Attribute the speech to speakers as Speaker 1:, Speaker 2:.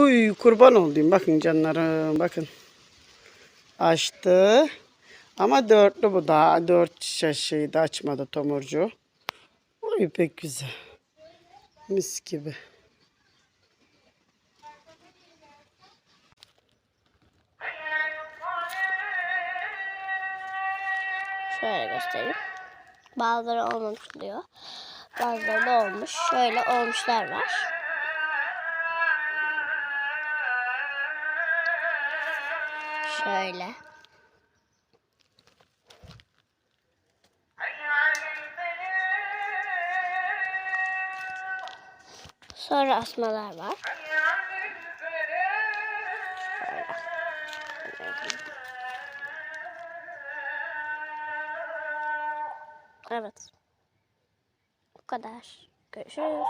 Speaker 1: Uy kurban olayım. Bakın canlarım bakın. Açtı. Ama dörtlü bu daha. Dört şişe şeyi de açmadı tomurcu. Uy pek güzel. Mis gibi.
Speaker 2: Şöyle göstereyim. Bazıları olmamış diyor. Bazıları da olmuş. Şöyle olmuşlar var. Şöyle. Sonra asmalar var. Evet. Bu kadar. Görüşürüz.